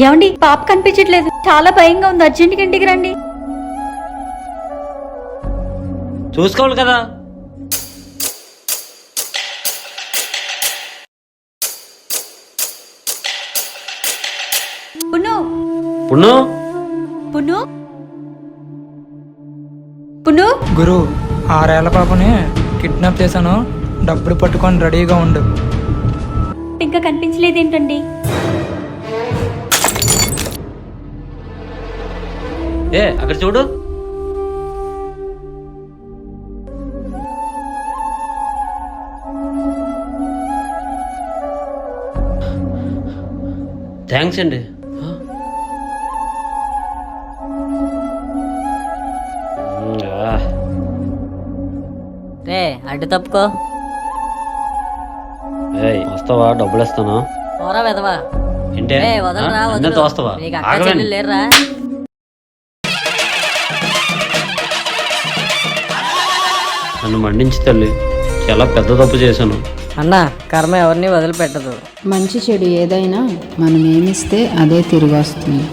ఏమండి పాప కనిపించట్లేదు. చాలా భయంగా ఉంది. అర్జెంట్గా ఇంటికి రండి. చూసుకోవాలి కదా. పును పున్ను? పును పును గురు ఆరేళ్ళ పాపని కిడ్నాప్ చేశాను. డబ్బులు పట్టుకొని రెడీగా ఉండు. ఇంకా కనిపించలేదు ఏ అక్కడ చూడు. థ్యాంక్స్ అండి. రే అడ్డు తప్పుకో. ఏయ్, వస్తావా? డబ్బులు ఇస్తాను. పోరా వెదవా. ఏంటే? వదలరా ఆ? వదలు. అన్నీ తోస్తావా? నీకు అక్క? చెల్లెలు లేరురా. నన్ను మండించి తల్లి. చాలా పెద్ద తప్పు చేశాను. అన్న కర్మ ఎవరిని వదిలిపెట్టదు. మంచి చెడు ఏదైనా మనం ఏమిస్తే అదే తిరిగి వస్తుంది